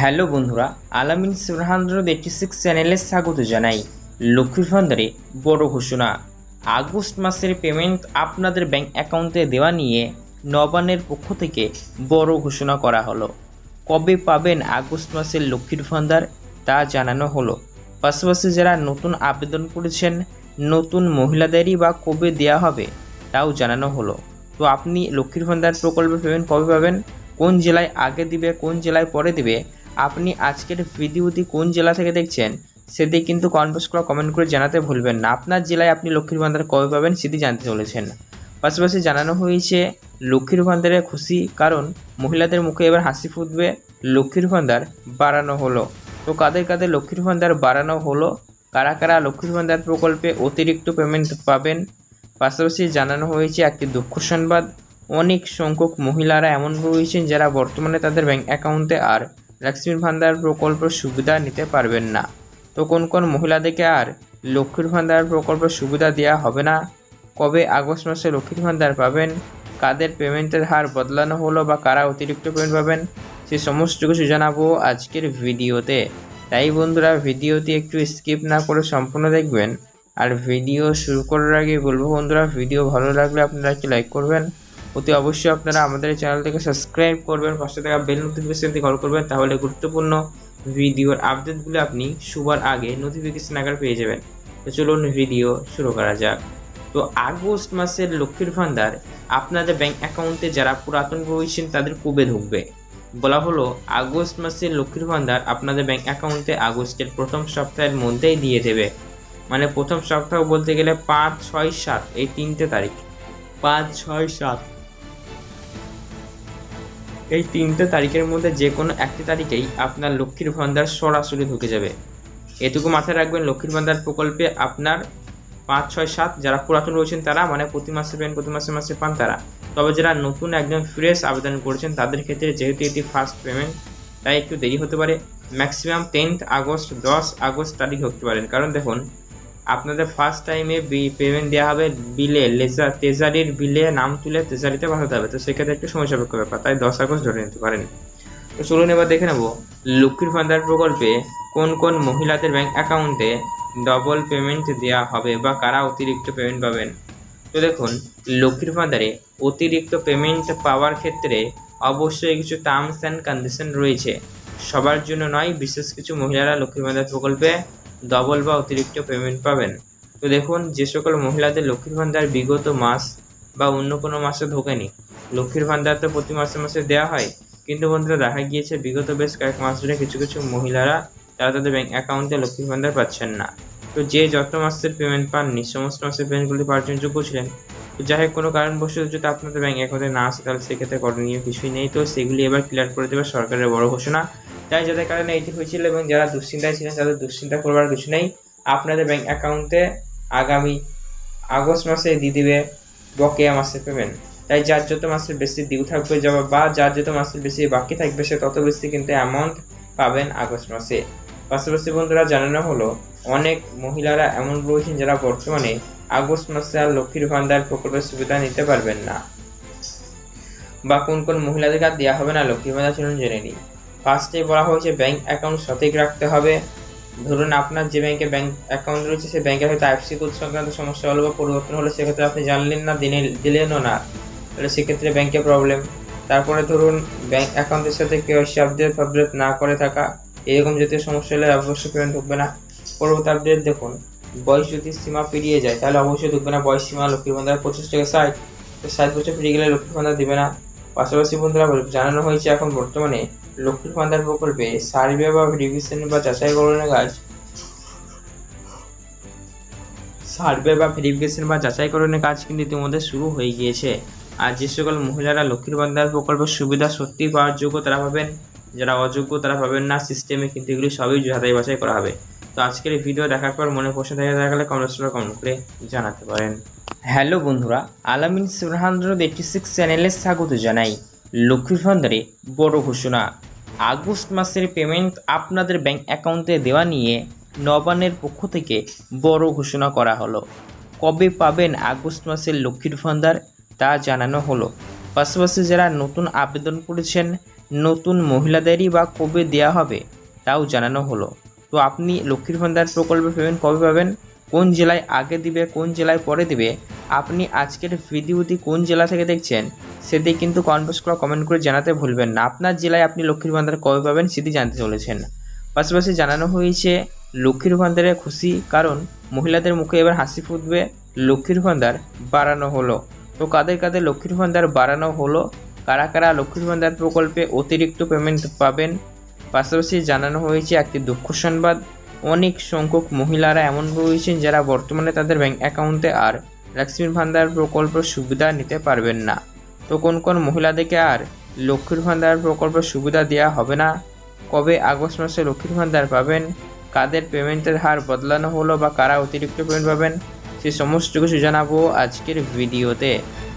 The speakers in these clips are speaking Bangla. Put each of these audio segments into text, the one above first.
হ্যালো বন্ধুরা, আলামিন সুরহান্দ্রদ এইটি সিক্স চ্যানেলে স্বাগত জানাই। লক্ষ্মীর ভান্ডারে বড় ঘোষণা। আগস্ট মাসের পেমেন্ট আপনাদের ব্যাংক অ্যাকাউন্টে দেওয়া নিয়ে নবান্নের পক্ষ থেকে বড় ঘোষণা করা হলো। কবে পাবেন আগস্ট মাসের লক্ষ্মীর ভান্ডার তা জানানো হলো। পাশাপাশি যারা নতুন আবেদন করেছেন, নতুন মহিলাদেরই বা কবে দেওয়া হবে তাও জানানো হলো। তো আপনি লক্ষ্মীর ভান্ডার প্রকল্পের পেমেন্ট কবে পাবেন? কোন জেলায় আগে দিবে, কোন জেলায় পরে দিবে? আপনি আজকের ভিডিওটি কোন জেলা থেকে দেখছেন, সেটি কিন্তু কনভার্স করে কমেন্ট করে জানাতে ভুলবেন না। আপনার জেলায় আপনি লক্ষ্মীর ভান্ডার কবে পাবেন সেটি জানতে চলেছেন। পাশাপাশি জানানো হয়েছে, লক্ষ্মীর ভান্ডারে খুশি, কারণ মহিলাদের মুখে এবার হাসি ফুটবে লক্ষ্মীর ভান্ডার বাড়ানো হলো। তো কাদের কাদের লক্ষ্মীর ভান্ডার বাড়ানো হলো, কারা কারা লক্ষ্মীর ভান্ডার প্রকল্পে অতিরিক্ত পেমেন্ট পাবেন? পাশাপাশি জানানো হয়েছে একটি দুঃখ সংবাদ, অনেক সংখ্যক মহিলারা এমন রয়েছেন যারা বর্তমানে তাদের ব্যাংক অ্যাকাউন্টে আর লক্ষ্মীর ভান্ডার প্রকল্প সুবিধা নিতে পারবেন না। তো কোন কোন মহিলাদেরকে আর লক্ষ্মীর ভান্ডার প্রকল্প সুবিধা দেওয়া হবে না? কবে আগস্ট মাসে লক্ষ্মীর ভান্ডার পাবেন? কাদের পেমেন্টের হার বদলানো হলো বা কারা অতিরিক্ত পেমেন্ট পাবেন? সে সমস্ত কিছু জানাব আজকের ভিডিওতে। তাই বন্ধুরা, ভিডিওটি একটু স্কিপ না করে সম্পূর্ণ দেখবেন। আর ভিডিও শুরু করার আগে বলব বন্ধুরা, ভিডিও ভালো লাগলে আপনারা একটি লাইক করবেন। অতি অবশ্যই আপনারা আমাদের চ্যানেলটিকে সাবস্ক্রাইব করবেন, পাশে থাকা বেল নোটিফিকেশনটি কল করবেন, তাহলে গুরুত্বপূর্ণ ভিডিওর আপডেটগুলো আপনি সবার আগে নোটিফিকেশন আকার পেয়ে যাবেন। তো চলুন ভিডিও শুরু করা যাক। তো আগস্ট মাসের লক্ষ্মীর ভান্ডার, আপনাদের ব্যাংক অ্যাকাউন্টে যারা পুরাতন রয়েছেন, তাদের কবে ঢুকবে? বলা হলো, আগস্ট মাসের লক্ষ্মীর ভান্ডার আপনাদের ব্যাংক অ্যাকাউন্টে আগস্টের প্রথম সপ্তাহের মধ্যেই দিয়ে দেবে। মানে প্রথম সপ্তাহ বলতে গেলে পাঁচ, ছয়, সাত, এই তিনটে তারিখ। পাঁচ, ছয়, সাত। এই তিনটে তারিখের মধ্যে যে কোনো একটি তারিখেই আপনার লক্ষ্মীর ভান্ডার সরাসরি ঢুকে যাবে। এটুকু মাথায় রাখবেন, লক্ষ্মীর ভান্ডার প্রকল্পে আপনার পাঁচ, ছয়, সাত যারা পুরাতন রয়েছেন তারা মানে প্রতি মাসে পেন, প্রতি মাসে মাসে পান তারা। তবে যারা নতুন একদম ফ্রেশ আবেদন করেছেন, তাদের ক্ষেত্রে যেহেতু এটি ফার্স্ট পেমেন্ট তাই একটু দেরি হতে পারে। ম্যাক্সিমাম টেন্থ আগস্ট, দশ আগস্ট তারিখ হতে পারেন। কারণ দেখুন আপনাদের ফার্স্ট টাইমে পেমেন্ট দেওয়া হবে বিলে লেজার তেজারির বিলে নাম তুলে তেজারিতে পাঠাতে হবে। তো সেক্ষেত্রে একটু সময় সাপেক্ষ ব্যাপার, তাই দশ আগস্ট ধরে নিতে পারেন। তো চলুন এবার দেখে নেব লক্ষ্মীর ভান্ডার প্রকল্পে কোন কোন মহিলাদের ব্যাংক অ্যাকাউন্টে ডবল পেমেন্ট দেওয়া হবে বা কারা অতিরিক্ত পেমেন্ট পাবেন? তো দেখুন, লক্ষ্মীর ভান্ডারে অতিরিক্ত পেমেন্ট পাওয়ার ক্ষেত্রে অবশ্যই কিছু টার্মস অ্যান্ড কন্ডিশন রয়েছে। সবার জন্য নয়, বিশেষ কিছু মহিলারা লক্ষ্মীর ভান্ডার প্রকল্পে ডবল বা অতিরিক্ত পেমেন্ট পাবেন। তো দেখুন, যে সকল মহিলাদের লক্ষ্মীর ভান্ডার বিগত মাস বা অন্য কোনো মাসে ঢোকেনি। লক্ষ্মীর ভান্ডার তো প্রতি মাসে মাসে দেওয়া হয়। কিন্তু বন্ধুরা, দেখা গিয়েছে বিগত বেশ কয়েক মাস ধরে কিছু কিছু মহিলারা, তারা তাদের ব্যাঙ্ক অ্যাকাউন্টে লক্ষ্মীর ভান্ডার পাচ্ছেন না। তো যে যত মাসের পেমেন্ট পাননি সমস্ত মাসের পেমেন্টগুলি পাওয়ার জন্য ছিলেন। তো যাই হোক, কোনো কারণবশত যদি আপনাদের ব্যাংক অ্যাকাউন্টে না আসে, তাহলে সেক্ষেত্রে করণীয় কিছুই নেই। তো সেগুলি এবার ক্লিয়ার করে দেবে সরকারের বড় ঘোষণা। তাই যাদের কারণে এটি হয়েছিল এবং যারা দুশ্চিন্তায় ছিলেন, তাদের দুশ্চিন্তা করবার কিছু নেই। আপনাদের ব্যাংক অ্যাকাউন্টে আগামী আগস্ট মাসে দিয়ে দিবে বকেয়া মাসের পেমেন্ট তাই যার যত মাসের বেশি ডিউ থাকবে যাবে বা যার যত মাসের বেশি বাকি থাকবে, সে তত বেশি কিন্তু অ্যামাউন্ট পাবেন আগস্ট মাসে। পাশাপাশি বন্ধুরা, জানানো হলো, অনেক মহিলারা এমন রয়েছেন যারা বর্তমানে আগস্ট মাসে আর লক্ষ্মীর ভান্ডার প্রকল্পের সুবিধা নিতে পারবেন না। বা কোন কোন মহিলাদেরকে আর দেওয়া হবে না, লক্ষ্মীর ভান্ডার চলুন জেনে নিই। ফার্স্টে বলা হয়েছে ব্যাংক অ্যাকাউন্ট সঠিক রাখতে হবে। ধরুন আপনার যে ব্যাংকে ব্যাংক অ্যাকাউন্ট রয়েছে, সেই ব্যাংকে হয়তো আইএফসি কোড সংক্রান্ত সমস্যা হলো বা পরিবর্তন হলো, সেক্ষেত্রে আপনি জানলেন না, দিনে দিলেনও না। তাহলে সেক্ষেত্রে ব্যাংকে প্রবলেম তারপরে ধরুন ব্যাংক অ্যাকাউন্টের সাথে কেওয়াইসি আপডেট ফাপডেট না করে থাকা, এরকম জাতীয় সমস্যা হলে অবশ্যই পেমেন্ট ঢুকবে না। পরবর্তী আপডেট দেখুন, বয়স যদি সীমা পেরিয়ে যায়, তাহলে অবশ্যই ঢুকবে না বয়স সীমা। লক্ষ্মীর ভান্ডার পঁচিশ থেকে ষাট, তো ষাট বছর পেরিয়ে গেলে লক্ষ্মীর ভান্ডার দেবে না। পাশাপাশি বন্ধুরা, জানানো হয়েছে এখন বর্তমানে লক্ষ্মীর ভান্ডার প্রকল্পে সার্ভে বা রিভিশন বা যাচাইকরণের কাজ? সার্ভে বা ভেরিফিকেশন বা যাচাইকরণের কাজ কিন্তু ইতিমধ্যে শুরু হয়ে গিয়েছে। আর যে সকল মহিলারা লক্ষ্মীর ভান্ডার প্রকল্পের সুবিধা সত্যি পাওয়ার যোগ্য তারা পাবেন। যারা অযোগ্য তারা পাবেন না। সিস্টেমে কিন্তু এগুলি সবই যাচাই বাছাই করা হবে। তো আজকের এই ভিডিও দেখার পর মনে প্রশ্ন থেকে থাকলে কমেন্টস কমেন্ট করে জানাতে পারেন। হ্যালো বন্ধুরা, আলামিন সুরহান্দ্রদ এইটি সিক্স চ্যানেলে স্বাগত জানাই। লক্ষ্মীর ভান্ডারে বড় ঘোষণা। আগস্ট মাসের পেমেন্ট আপনাদের ব্যাংক অ্যাকাউন্টে দেওয়া নিয়ে নবানের পক্ষ থেকে বড় ঘোষণা করা হলো। কবে পাবেন আগস্ট মাসের লক্ষ্মীর ভান্ডার তা জানানো হলো। পাশাপাশি যারা নতুন আবেদন করেছেন, নতুন মহিলাদেরই বা কবে দেওয়া হবে তাও জানানো হলো। তো আপনি লক্ষ্মীর ভান্ডার প্রকল্পে পেমেন্ট কবে পাবেন? কোন জেলায় আগে দিবে, কোন জেলায় পরে দিবে, আপনি আজকের ভিডিওটি কোন জেলা থেকে দেখছেন, সেটি কিন্তু কনভার্স করা কমেন্ট করে জানাতে ভুলবেন না। আপনার জেলায় আপনি লক্ষ্মীর ভান্ডার কবে পাবেন সেটি জানতে চলেছেন। পাশাপাশি জানানো হয়েছে, লক্ষ্মীর ভান্ডারে খুশি, কারণ মহিলাদের মুখে এবার হাসি ফুটবে, লক্ষ্মীর ভান্ডার বাড়ানো হলো। তো কাদের কাদের লক্ষ্মীর ভান্ডার বাড়ানো হলো, কারা কারা লক্ষ্মীর ভান্ডার প্রকল্পে অতিরিক্ত পেমেন্ট পাবেন, পাশাপাশি জানানো হয়েছে একটি দুঃখ সংবাদ অনেক সংখ্যক মহিলারা এমন রয়েছেন যারা বর্তমানে তাদের ব্যাংক অ্যাকাউন্টে আর লক্ষ্মীর ভান্ডার প্রকল্প সুবিধা নিতে পারবেন না। তো কোন কোন মহিলাদেরকে আর লক্ষ্মীর ভান্ডার প্রকল্প সুবিধা দেওয়া হবে না? কবে আগস্ট মাসে লক্ষ্মীর ভান্ডার পাবেন? কাদের পেমেন্টের হার বদলানো হলো বা কারা অতিরিক্ত পেমেন্ট পাবেন? সে সমস্ত কিছু জানাব আজকের ভিডিওতে।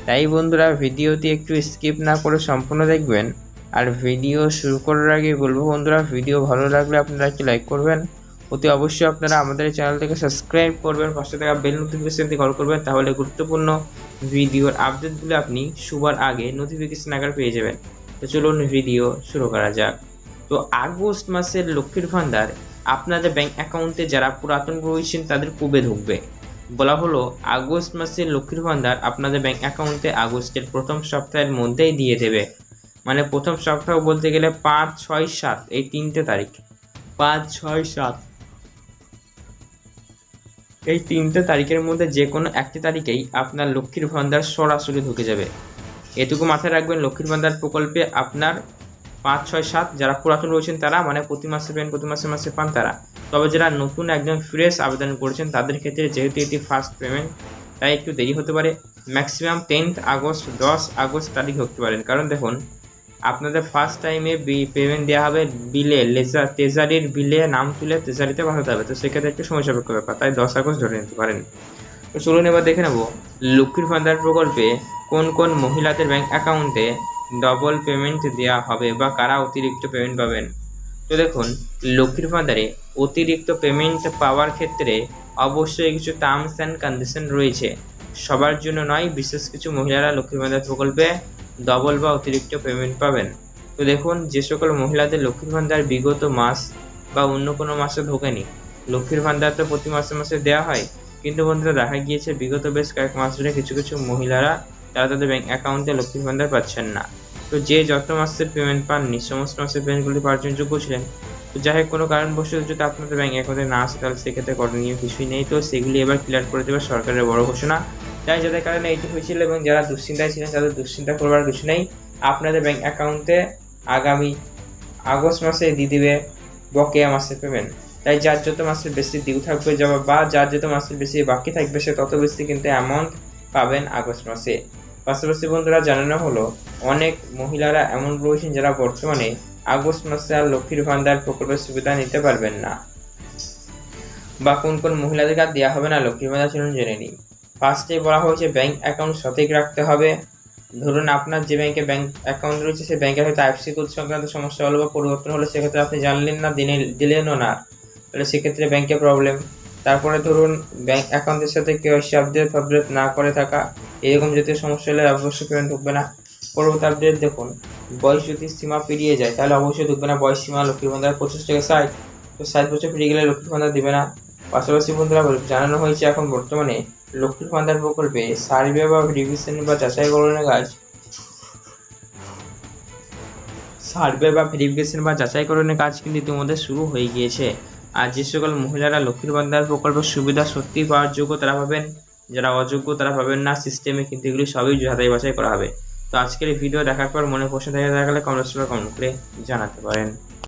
তাই বন্ধুরা, ভিডিওটি একটু স্কিপ না করে সম্পূর্ণ দেখবেন। আর ভিডিও শুরু করার আগে বলব বন্ধুরা, ভিডিও ভালো লাগলে আপনারা একটি লাইক করবেন। অতি অবশ্যই আপনারা আমাদের চ্যানেলটিকে সাবস্ক্রাইব করবেন, পাশে থাকা বেল নোটিফিকেশনটি কল করবেন, তাহলে গুরুত্বপূর্ণ ভিডিওর আপডেটগুলো আপনি সবার আগে নোটিফিকেশন আকার পেয়ে যাবেন। তো চলুন ভিডিও শুরু করা যাক। তো আগস্ট মাসের লক্ষ্মীর ভান্ডার আপনাদের ব্যাংক অ্যাকাউন্টে যারা পুরাতন রয়েছেন তাদের কবে ঢুকবে। বলা হলো, আগস্ট মাসের লক্ষ্মীর ভান্ডার আপনাদের ব্যাংক অ্যাকাউন্টে আগস্টের প্রথম সপ্তাহের মধ্যেই দিয়ে দেবে। মানে প্রথম সপ্তাহ বলতে গেলে পাঁচ, ছয়, সাত, এই তিনটে তারিখ। পাঁচ, ছয়, সাত। এই তিনটে তারিখের মধ্যে যে কোনো একটি তারিখেই আপনার লক্ষ্মীর ভান্ডার সরাসরি ঢুকে যাবে। এটুকু মাথায় রাখবেন, লক্ষ্মীর ভান্ডার প্রকল্পে আপনার পাঁচ, ছয়, সাত যারা পুরাতন রয়েছেন তারা মানে প্রতি মাসে পেন, প্রতি মাসে মাসে পান তারা। তবে যারা নতুন একজন ফ্রেশ আবেদন করেছেন, তাদের ক্ষেত্রে যেহেতু এটি ফার্স্ট পেমেন্ট তাই একটু দেরি হতে পারে। ম্যাক্সিমাম টেন্থ আগস্ট, দশ আগস্ট তারিখ হতে পারেন। কারণ দেখুন আপনাদের ফার্স্ট টাইমে পেমেন্ট দেওয়া হবে বিলে লেজার তেজারির বিলে নাম তুলে তেজারিতে পাঠাতে হবে। তো সেক্ষেত্রে একটু সময় সাপেক্ষ ব্যাপার। তাই দশ আগস্ট ধরে নিতে পারেন। তো চলুন এবার দেখে নেব লক্ষ্মীর ভান্ডার প্রকল্পে কোন কোন মহিলাদের ব্যাংক অ্যাকাউন্টে ডবল পেমেন্ট দেওয়া হবে বা কারা অতিরিক্ত পেমেন্ট পাবেন? তো দেখুন, লক্ষ্মীর ভান্ডারে অতিরিক্ত পেমেন্ট পাওয়ার ক্ষেত্রে অবশ্যই কিছু টার্মস অ্যান্ড কন্ডিশন রয়েছে। সবার জন্য নয়, বিশেষ কিছু মহিলারা লক্ষ্মীর ভান্ডার প্রকল্পে ডবল বা অতিরিক্ত পেমেন্ট পাবেন। তো দেখুন, যে সকল মহিলাদের লক্ষ্মীর ভান্ডার বিগত মাস বা অন্য কোনো মাসে ঢোকেনি। লক্ষ্মীর ভান্ডার তো প্রতি মাসে মাসে দেওয়া হয়। কিন্তু বন্ধুরা, দেখা গিয়েছে বিগত বেশ কয়েক মাস ধরে কিছু কিছু মহিলারা, তারা তাদের ব্যাঙ্ক অ্যাকাউন্টে লক্ষ্মীর ভান্ডার পাচ্ছেন না। তো যে যত মাসের পেমেন্ট পাননি, সমস্ত মাসের পেমেন্টগুলি পাওয়ার জন্য যোগ্য ছিলেন। তো যাই হোক, কোনো কারণবশত যদি আপনাদের ব্যাঙ্ক অ্যাকাউন্টে না আসে, তাহলে সেক্ষেত্রে করণীয় কিছুই নেই। তো সেগুলি এবার ক্লিয়ার করে দেবে সরকারের বড় ঘোষণা। তাই যাদের কারণে এটি হয়েছিল এবং যারা দুশ্চিন্তায় ছিলেন, তাদের দুশ্চিন্তা করবার কিছু নেই। আপনাদের ব্যাংক অ্যাকাউন্টে আগামী আগস্ট মাসে দিয়ে দিবে বকেয়া মাসের পেমেন্ট তাই যার যত মাসের বেশি ডিউ থাকবে যাবা বা যার যত মাসের বেশি বাকি থাকবে, সে তত বেশি কিন্তু অ্যামাউন্ট পাবেন আগস্ট মাসে। পাশাপাশি বন্ধুরা, জানানো হলো, অনেক মহিলারা এমন রয়েছেন যারা বর্তমানে আগস্ট মাসে আর লক্ষ্মীর ভান্ডার প্রকল্পের সুবিধা নিতে পারবেন না। বা কোন কোন মহিলাদেরকে আর দেওয়া হবে না, লক্ষ্মীর ভান্ডার চলুন জেনে নিই। ফার্স্টে বলা হয়েছে ব্যাংক অ্যাকাউন্ট সঠিক রাখতে হবে। ধরুন আপনার যে ব্যাংকে ব্যাংক অ্যাকাউন্ট রয়েছে, সেই ব্যাংকের হয়তো আইএফসি কোড সংক্রান্ত সমস্যা হলো বা পরিবর্তন হলো, সেক্ষেত্রে আপনি জানলেন না, দিনে, দিলেনও না। তাহলে সেক্ষেত্রে ব্যাংকে প্রবলেম তারপরে ধরুন ব্যাংক অ্যাকাউন্টের সাথে কেওয়াইসি আপডেট ফাপডেট না করে থাকা, এরকম জাতীয় সমস্যা হলে অবশ্যই পেমেন্ট ঢুকবে না। পরবর্তী আপডেট দেখুন, বয়স যদি সীমা পেরিয়ে যায়, তাহলে অবশ্যই ঢুকবে না বয়স সীমা। লক্ষ্মীর ভান্ডার পঁচিশ থেকে ষাট, তো ষাট বছর পেরিয়ে গেলে লক্ষ্মীর ভান্ডার দেবে না। পাশাপাশি বন্ধুরা, জানানো হয়েছে এখন বর্তমানে লক্ষ্মীর ভান্ডার প্রকল্পে সার্ভে বা রিভিশন বা যাচাইকরণের কাজ? সার্ভে বা ভেরিফিকেশন বা যাচাইকরণের কাজ কিন্তু ইতিমধ্যে শুরু হয়ে গিয়েছে। আর যে সকল মহিলারা লক্ষ্মীর ভান্ডার প্রকল্পের সুবিধা সত্যি পাওয়ার যোগ্য তারা পাবেন। যারা অযোগ্য তারা পাবেন না। সিস্টেমে কিন্তু এগুলি সবই যাচাই বাছাই করা হবে। তো আজকের ভিডিও দেখার পর মনে প্রশ্ন থেকে থাকলে কমেন্ট কমেন্ট করে জানাতে পারেন।